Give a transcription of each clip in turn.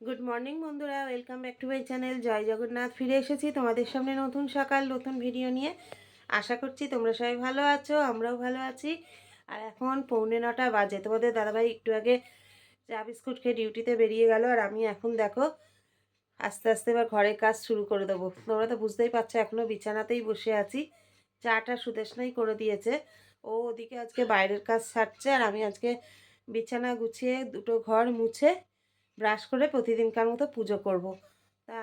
Good morning বন্ধুরা। Welcome back to my channel জয় জগন্নাথ। ফিরে এসেছি তোমাদের সামনে নতুন সকাল, নতুন ভিডিও নিয়ে। আশা করছি তোমরা সবাই ভালো আছো, আমরাও ভালো আছি। আর এখন পৌনে নটা বাজে। তোমাদের দাদাভাই একটু আগে চা বিস্কুট খেয়ে ডিউটিতে বেরিয়ে গেল, আর আমি এখন দেখো, আস্তে আস্তে এবার ঘরের কাজ শুরু করে দেবো। তোমরা তো বুঝতেই পারছ এখনও বিছানাতেই বসে আছি। চাটা সুদেশনাই করে দিয়েছে। ও ওদিকে আজকে বাইরের কাজ সারছে, আর আমি আজকে বিছানা গুছিয়ে দুটো ঘর মুছে ব্রাশ করে প্রতিদিনকার মতো পুজো করব। তা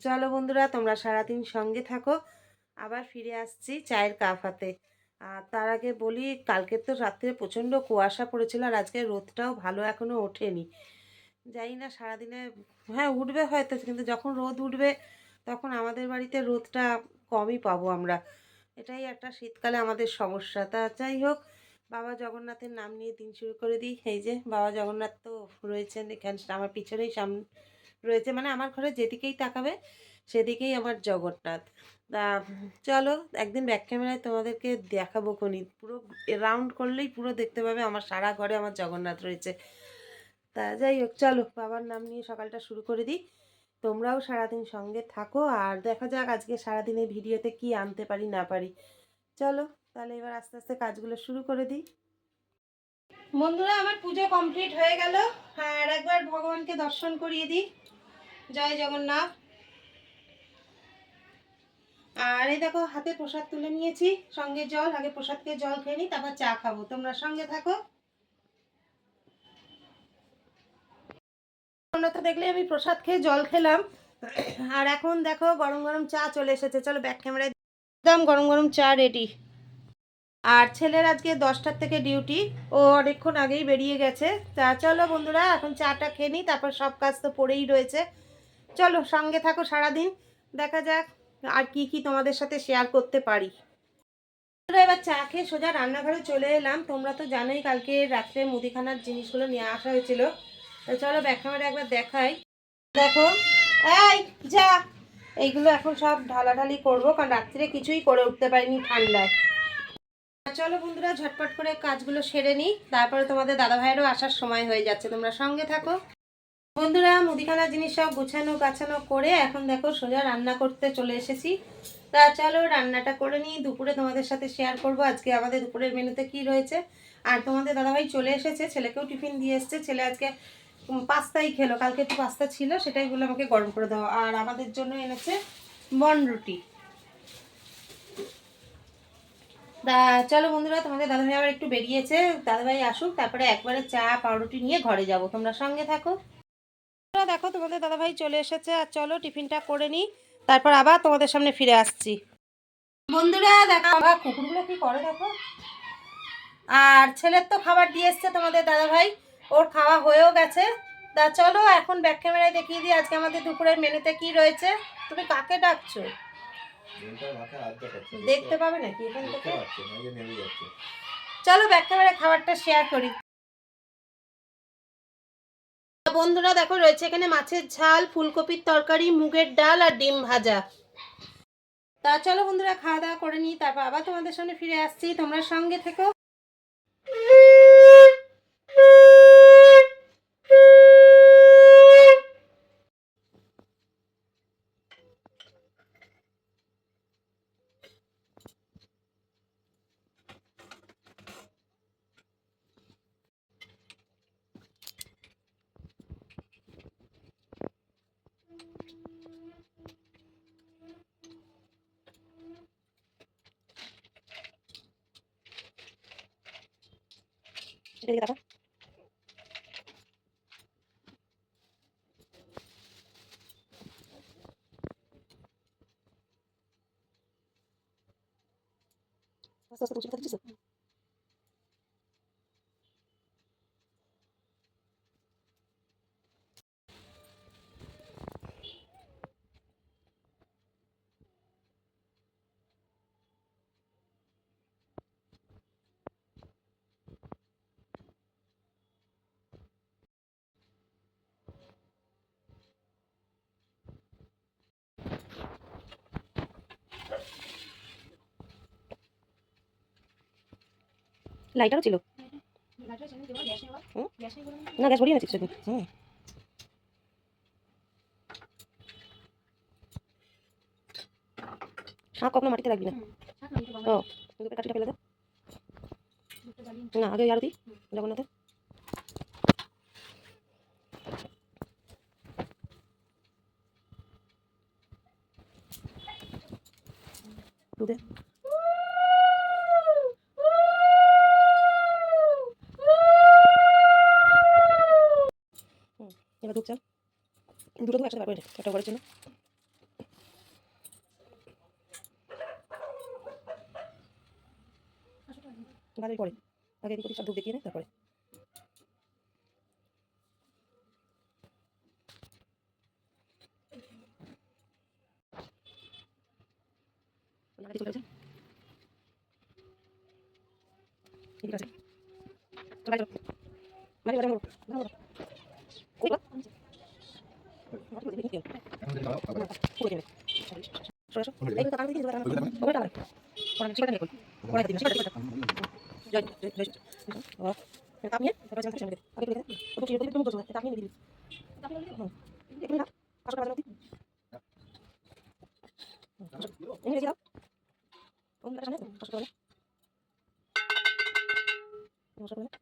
চলো বন্ধুরা, তোমরা সারাদিন সঙ্গে থাকো। আবার ফিরে আসছি চায়ের কাপ হাতে। আর তার আগে বলি, কালকে তো রাত্রে প্রচণ্ড কুয়াশা পড়েছিল আর আজকে রোদটাও ভালো এখনও ওঠেনি। জানি না, সারাদিনে হ্যাঁ উঠবে হয়তো, কিন্তু যখন রোদ উঠবে তখন আমাদের বাড়িতে রোদটা কমই পাবো আমরা। এটাই একটা শীতকালে আমাদের সমস্যা। তা যাই হোক বাবা জগন্নাথের নাম নিয়ে দিন শুরু করে দিই। এই যে, বাবা জগন্নাথ তো রয়েছেন এখানে, আমার পিছনেই সাম, রয়েছে। মানে আমার ঘরে যেদিকেই তাকাবে, সেদিকেই আমার জগন্নাথ। তা চলো, একদিন ব্যাক ক্যামেরায় তোমাদেরকে দেখাবো খনি পুরো রাউন্ড করলেই পুরো দেখতে পাবে আমার সারা ঘরে আমার জগন্নাথ রয়েছে। তা যাই হোক, চলো, বাবার নাম নিয়ে সকালটা শুরু করে দিই। তোমরাও সারাদিন সঙ্গে থাকো, আর দেখা যাক আজকে সারাদিনের ভিডিওতে কি আনতে পারি, না পারি। চলো। তাহলে এবার আস্তে আস্তে কাজগুলো শুরু করে দিই। বন্ধুরা, আমার পুজো কমপ্লিট হয়ে গেল। আর একবার ভগবানকে দর্শন করিয়ে দিই। জয় জগন্নাথ। আর এই দেখো, হাতে প্রসাদ তুলে নিয়েছি। সঙ্গে জল, আগে প্রসাদকে জল খেয়ে নিই, তারপর চা খাব। তোমরা সঙ্গে থাকো। অন্যথা দেখলে আমি প্রসাদ খেয়ে জল খেলাম। আর এখন দেখো, গরম গরম চা চলে এসেছে। চলো ব্যাক ক্যামেরায় একদম গরম গরম চা রেডি আর ছেলের আজকে দশটার থেকে ডিউটি, ও অনেকক্ষণ আগেই বেরিয়ে গেছে। তা চলো বন্ধুরা, এখন চাটা খেয়ে নিই, তারপর সব কাজ তো পড়েই রয়েছে। চলো, সঙ্গে থাকো সারাদিন, দেখা যাক আর কি কি তোমাদের সাথে শেয়ার করতে পারি। এবার চা খেয়ে সোজা রান্নাঘরে চলে এলাম। তোমরা তো জানোই, কালকে রাত্রে মুদিখানার জিনিসগুলো নিয়ে আসা হয়েছিল। তো চলো ব্যাক ক্যামেরা একবার দেখাই। দেখো, এই যা, এইগুলো এখন সব ঢালাঢালি করব, কারণ রাত্রে কিছুই করে উঠতে পারিনি ঠান্ডায়। চলো বন্ধুরা, ঝটপট করে কাজগুলো সেরে নিই। তারপরে তোমাদের দাদা ভাইয়েরও আসার সময় হয়ে যাচ্ছে, তোমরা সঙ্গে থাকো। বন্ধুরা, মুদিখানা জিনিস সব গুছানো গাছানো করে এখন দেখো সোজা রান্না করতে চলে এসেছি। তা চলো রান্নাটা করে নিই, দুপুরে তোমাদের সাথে শেয়ার করব আজকে আমাদের দুপুরের মেনুতে কি রয়েছে। আর তোমাদের দাদাভাই চলে এসেছে, ছেলেকেও টিফিন দিয়ে এসছে। ছেলে আজকে পাস্তাই খেলো, কালকে একটু পাস্তা ছিল সেটাই বলে আমাকে গরম করে দাও। আর আমাদের জন্য এনেছে বন রুটি তা চলো বন্ধুরা, তোমাদের দাদাভাই আবার একটু বেরিয়েছে। দাদাভাই আসুক, তারপরে একবারে চা, পাউরুটি নিয়ে ঘরে যাব। তোমরা সঙ্গে থাকো। দেখো, তোমাদের দাদাভাই চলে এসেছে। আর চলো, টিফিনটা করে নিই। তারপর আবার তোমাদের সামনে ফিরে আসছি। বন্ধুরা, দেখো আবার কুকুরগুলো কি করে দেখো? আর ছেলের তো খাবার দিয়ে এসছে তোমাদের দাদাভাই। ওর খাওয়া হয়েও গেছে। তা চলো, এখন ব্যাক ক্যামেরায় দেখিয়ে দিই আজকে আমাদের দুপুরের মেনুতে কি রয়েছে। তুমি কাকে ডাকছো? দেখতে পাবে নাকি এখান থেকে? চলো ব্যাক ক্যামেরায় খাবারটা শেয়ার করি। বন্ধুরা দেখো রয়েছে এখানে মাছের ঝাল ফুলকপির তরকারি মুগের ডাল আর ডিম ভাজা। তা চলো বন্ধুরা খাওয়া দাওয়া করে নিই তারপর আবার তোমাদের সামনে ফিরে আসছি। তোমরা সঙ্গে থেকো। এদিকে দেখো আস্তে আস্তে লাইটারও ছিল? না, গ্যাস ভরিয়ে এনেছিস হুম। শাক কখনো মাটিতে রাখবি না। ও দুপুরে কাঠিটা ফেলে দে। না, আগে আরতি জগন্নাথের দুধে এবার চাল দুটো দুধ একসাথে বার একটা ঘরের জন্য। ভালোই পড়ে আগে সব দুধ দেখিয়ে নে, তারপরে। ঠিক আছে। মানে Vamos a poner.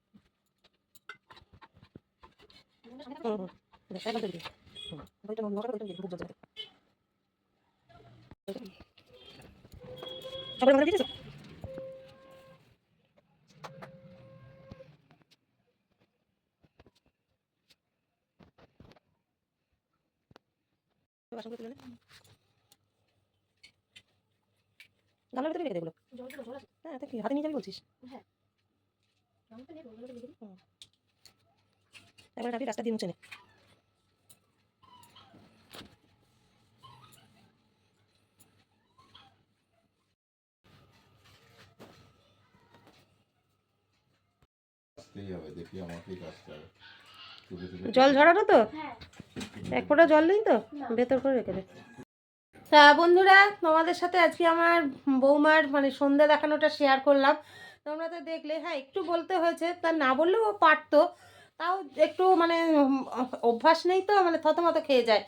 গামলার ভিতরে রেখে দে এগুলো হ্যাঁ। তা কি হাতে নিয়ে যাবি বলছিস তারপরে রাস্তা দিয়ে মুছে নে আসতেই হবে দেখি আমাকেই কাজতে হবে। চুপে চুপে জল ঝরানো তো? এক ফোঁটা জল নেই তো? ভেতর করে রেখে দে। তা বন্ধুরা তোমাদের সাথে আজকে আমার বৌমার মানে সন্ধ্যা দেখানোটা শেয়ার করলাম। তোমরা তো দেখলে হ্যাঁ একটু বলতে হয়েছে তা না বললেও ও পারতো। তাও একটু মানে অভ্যাস নেই তো মানে থতমত খেয়ে যায়।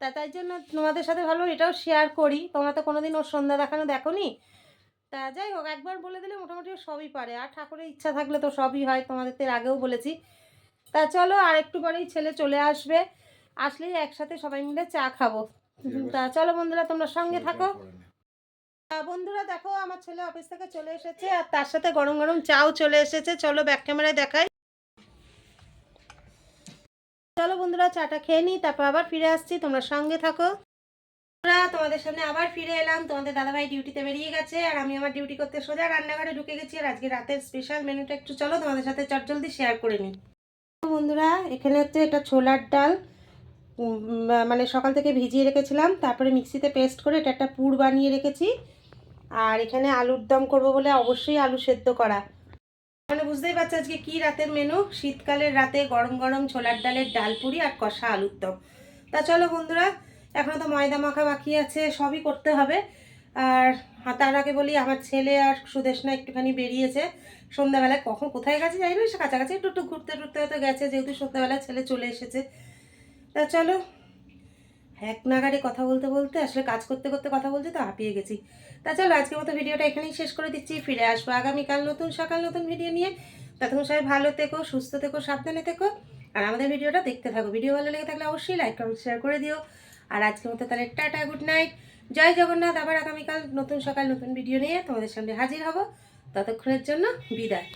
তা তাই জন্য তোমাদের সাথে ভালো এটাও শেয়ার করি। তোমরা তো কোনোদিন ওর সন্ধ্যা দেখানো দেখোনি। তা যাই হোক একবার বলে দিলে মোটামুটি সবই পারে। আর ঠাকুরের ইচ্ছা থাকলে তো সবই হয় তোমাদের তো এর আগেও বলেছি। তা চলো আর একটু পরেই ছেলে চলে আসবে। আসলেই একসাথে সবাই মিলে চা খাব। তা চলো বন্ধুরা তোমরা সঙ্গে থাকো। তা বন্ধুরা দেখো আমার ছেলে অফিস থেকে চলে এসেছে আর তার সাথে গরম গরম চাও চলে এসেছে। চলো ব্যাক ক্যামেরায় দেখাই। চলো বন্ধুরা চাটা খেয়ে নিই তারপর আবার ফিরে আসছি তোমরা সঙ্গে থাকো। বন্ধুরা, তোমাদের সামনে আবার ফিরে এলাম তোমাদের দাদাভাই ডিউটিতে বেরিয়ে গেছে আর আমি আমার ডিউটি করতে সোজা রান্নাঘরে ঢুকে গেছি আর আজকে রাতের স্পেশাল মেনুটা একটু চলো তোমাদের সাথে চটজলদি শেয়ার করে নিই। বন্ধুরা এখানে হচ্ছে এটা ছোলার ডাল মানে সকাল থেকে ভিজিয়ে রেখেছিলাম তারপরে মিক্সিতে পেস্ট করে এটা একটা পুর বানিয়ে রেখেছি আর এখানে আলুর দম করব বলে অবশ্যই আলু সেদ্ধ করা। মানে বুঝতেই পারছ আজকে কি রাতের মেনু শীতকালের রাতে গরম গরম ছোলার ডালের ডাল পুরি আর কষা আলুর দম। তা চলো বন্ধুরা এখনও তো ময়দা মাখা বাকি আছে, সবই করতে হবে। আর তার আগে বলি, আমার ছেলে আর সুদেশনা একটুখানি বেরিয়েছে। সন্ধ্যাবেলায় কখন কোথায় গেছে যাই না, সে কাছাকাছি একটু একটু ঘুরতে টুরতে হয়তো গেছে, যেহেতু সন্ধ্যাবেলায় ছেলে চলে এসেছে। তা চলো এক নাগারে কথা বলতে বলতে, আসলে কাজ করতে করতে কথা বলতে তো হাঁপিয়ে গেছি। তা চলো, আজকের মতো ভিডিওটা এখানেই শেষ করে দিচ্ছি। ফিরে আসব আগামীকাল নতুন, সকাল নতুন ভিডিও নিয়ে। ততক্ষণ সবাই ভালো থেকো, সুস্থ থেকো, সাবধানে থেকো। আর আমাদের ভিডিওটা দেখতে থাকো। ভিডিও ভালো লেগে থাকলে অবশ্যই লাইক কমেন্ট শেয়ার করে দিও। আর আজকের মতো তাহলে টাটা গুড নাইট জয় জগন্নাথ, আবার আগামীকাল নতুন, সকাল নতুন ভিডিও নিয়ে তোমাদের সামনে হাজির হব। ততক্ষণের জন্য বিদায়।